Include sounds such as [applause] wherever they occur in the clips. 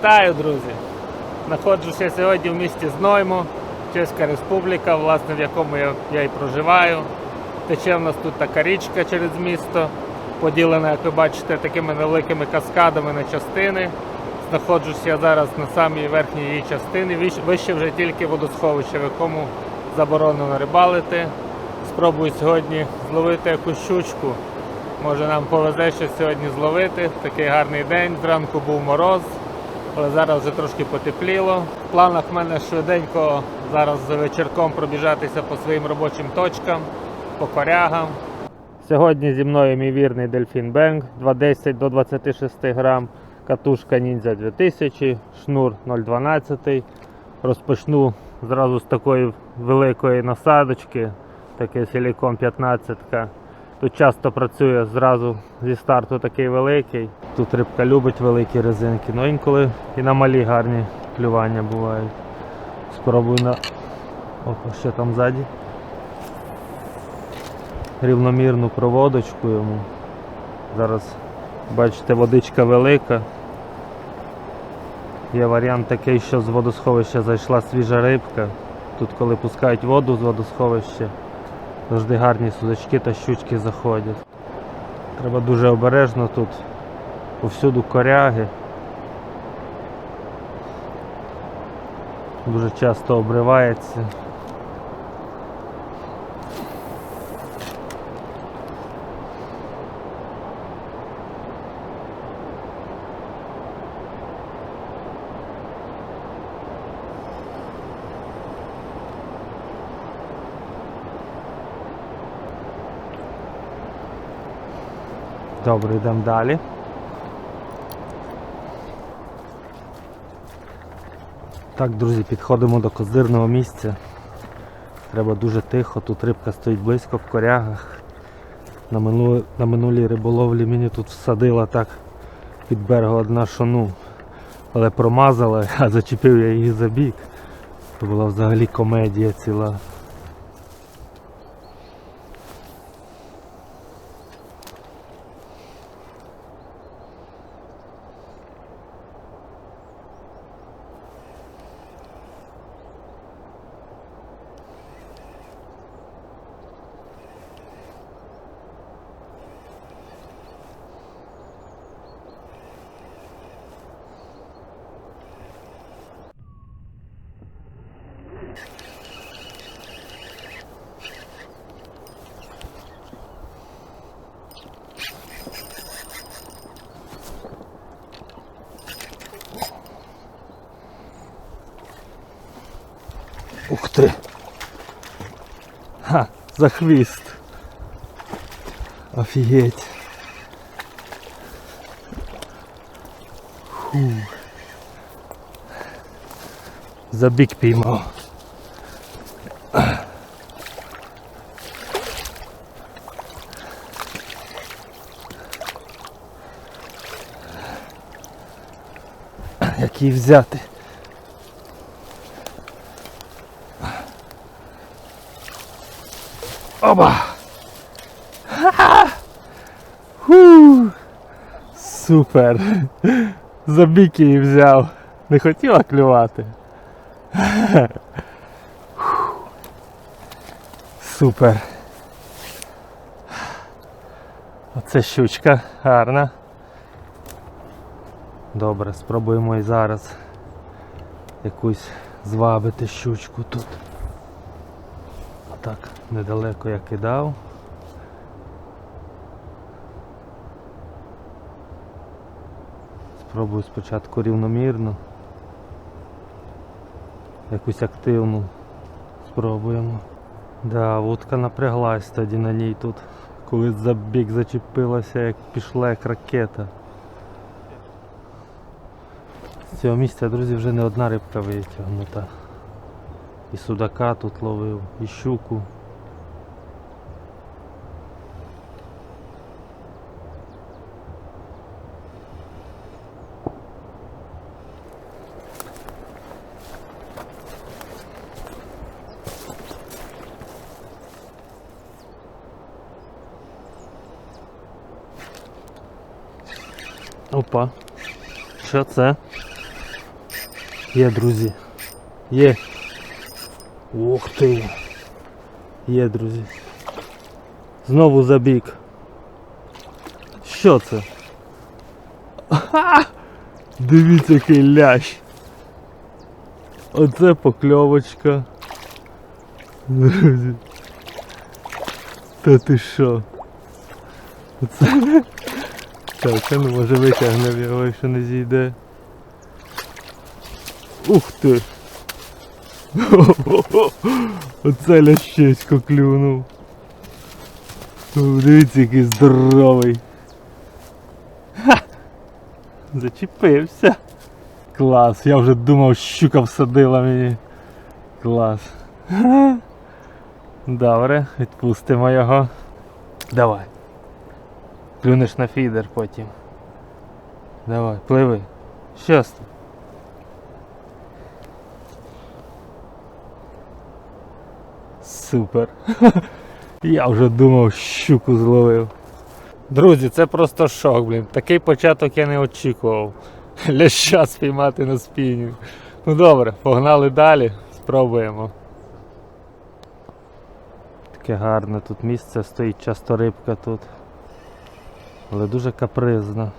Вітаю, друзі! Знаходжуся сьогодні в місті Зноймо, Чеська Республіка, власне, в якому я, я і проживаю. Тече в нас тут така річка через місто, поділена, як ви бачите, такими невеликими каскадами на частини. Знаходжуся я зараз на самій верхній її частині. Вище вже тільки водосховище, в якому заборонено рибалити. Спробую сьогодні зловити якусь щучку. Може нам повезе ще сьогодні зловити. Такий гарний день. Зранку був мороз, але зараз вже трошки потепліло. В планах в мене швиденько зараз за вечірком пробіжатися по своїм робочим точкам, по корягам. Сьогодні зі мною мій вірний Дельфін Бенг 210 до 26 грам, катушка Ninja 2000, шнур 012. Розпочну зразу з такої великої насадочки, таке силікон 15. Тут часто працює зразу зі старту такий великий. Тут рибка любить великі резинки, ну інколи і на малі гарні клювання бувають. Спробую на. Опа, що там ззаді. Рівномірну проводочку йому. Зараз бачите, водичка велика. Є варіант такий, що з водосховища зайшла свіжа рибка. Тут коли пускають воду з водосховища, завжди гарні судачки та щучки заходять. Треба дуже обережно тут повсюду коряги. Дуже часто обривається. Добре, йдемо далі. Так, друзі, підходимо до козирного місця. Треба дуже тихо, тут рибка стоїть близько в корягах. На, минулі, на минулій риболовлі мені тут всадила так під берегом одна шону. Але промазала, [laughs] а зачепив я її за бік. Це була взагалі комедія ціла. Ух ти! Ха, за хвіст. Офігеть. Фу. За бік піймав. Як її взяти? Оба! [laughs] Ху! Супер! За бік її взяв. Не хотіла клювати. [laughs] Супер. Оце щучка гарна. Добре, спробуємо і зараз якусь звабити щучку тут. Так, недалеко я кидав. Спробую спочатку рівномірно. Якусь активну спробуємо. Да, вудка напряглась тоді на ній тут. Коли за бік зачепилася, як пішла як ракета. З цього місця, друзі, вже не одна рибка витягнута. І судака тут ловив, і щуку. Опа. Що це? Є, друзі. Є. Ух ти. Є, друзі. Знову забіг. Що це? Ха! [laughs] Дивіться, який лящ. Оце покльовочка. Друзі. Та ти що? Оце. Так, це ну може витягнемо його, якщо не зійде. Ух ти! [laughs] Оце лящисько клюнув. Дивіться, який здоровий. Ха! Зачепився. Клас, я вже думав, щука всадила мені. Клас. Добре, відпустимо його. Давай. Клюнеш на фідер потім. Давай, пливи. Щас. ти. Супер. [laughs] Я вже думав, щуку зловив. Друзі, це просто шок, блін. Такий початок я не очікував. [laughs] Ляща спіймати на спінінг. Ну добре, погнали далі, спробуємо. Таке гарне тут місце, стоїть часто рибка тут. Але дуже капризна.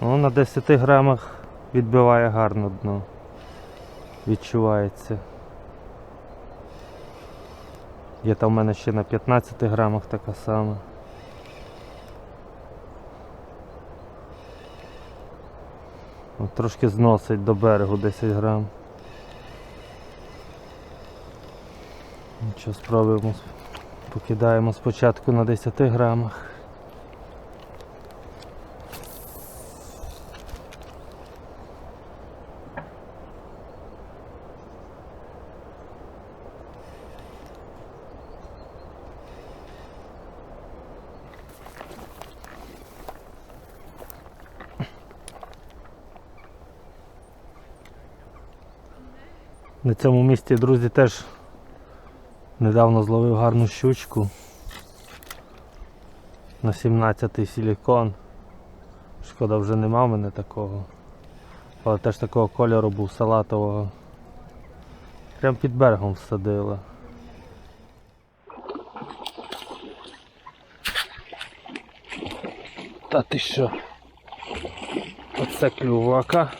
Ну, на 10 грамах відбиває гарно дно. Відчувається. Є там в мене ще на 15 грамах така сама. Трошки зносить до берегу 10 грам. Нічого спробуємо. Покидаємо спочатку на 10 грамах. На цьому місці, друзі, теж недавно зловив гарну щучку на 17-й силікон. Шкода вже нема в мене такого. Але теж такого кольору був салатового. Прям під берегом всадила. Та ти що? Оце клювака.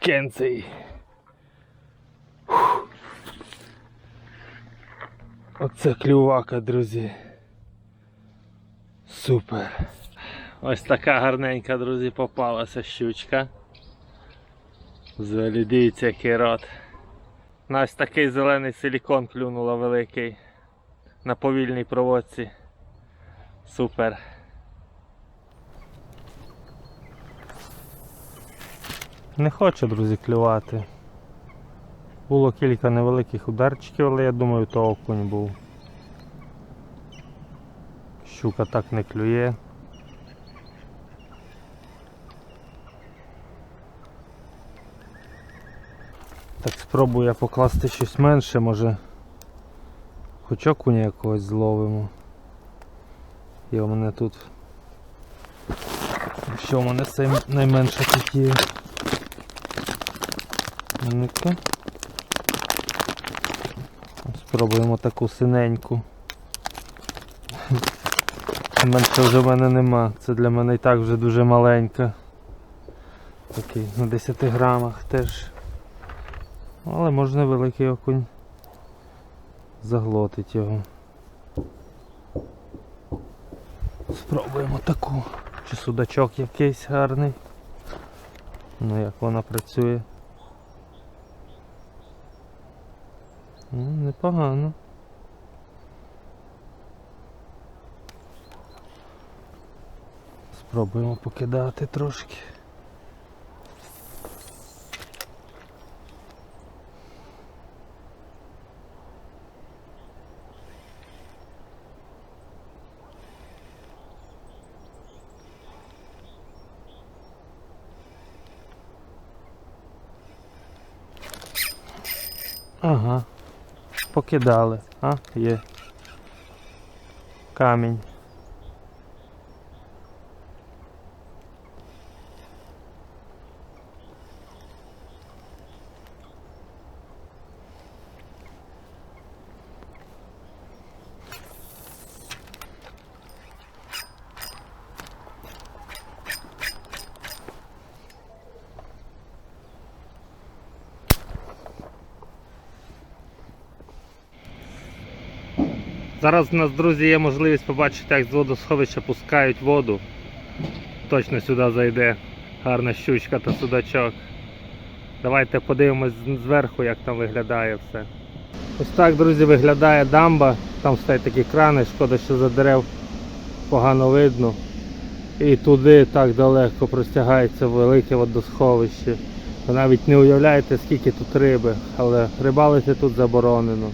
Фух. Оце клювака, друзі. Супер. Ось така гарненька, друзі, попалася щучка. Взагалі дивіться, який рот. На ось такий зелений силікон клюнула великий на повільній проводці. Супер. Не хоче, друзі, клювати. Було кілька невеликих ударчиків, але я думаю, то окунь був. Щука так не клює. Так спробую я покласти щось менше, може хоч окуня якогось зловимо. Є у мене тут. Що у мене найменше є? Ну-ка. Спробуємо таку синеньку. Менше вже в мене нема. Це для мене і так вже дуже маленька. Такий на 10 грамах теж. Але можна великий окунь заглотить його. Спробуємо таку. Чи судачок якийсь гарний. Ну як вона працює. Ну, непогано. Спробуємо покидати трошки. Ага. Покидали. А, є. Камінь. Зараз у нас, друзі, є можливість побачити, як з водосховища пускають воду. Точно сюди зайде гарна щучка та судачок. Давайте подивимось зверху, як там виглядає все. Ось так, друзі, виглядає дамба. Там стоять такі крани, шкода, що за дерев погано видно. І туди так далеко простягається велике водосховище. Ви навіть не уявляєте, скільки тут риби, але рибалити тут заборонено.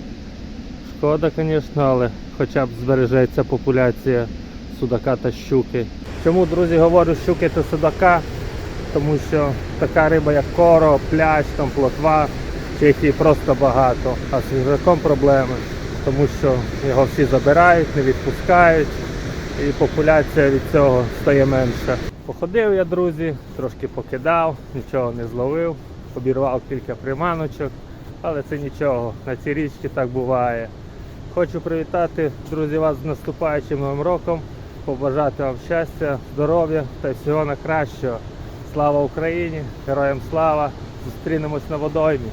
Шкода, звісно, але хоча б збережеться популяція судака та щуки. Чому, друзі, говорю щуки та судака? Тому що така риба, як коро, пляж, там плотва, в просто багато. А з свіжаком проблеми, тому що його всі забирають, не відпускають, і популяція від цього стає менша. Походив я, друзі, трошки покидав, нічого не зловив, обірвав кілька приманочок, але це нічого. На цій річці так буває. Хочу привітати, друзі, вас з наступаючим новим роком, побажати вам щастя, здоров'я та всього найкращого. Слава Україні! Героям слава! Зустрінемось на водоймі!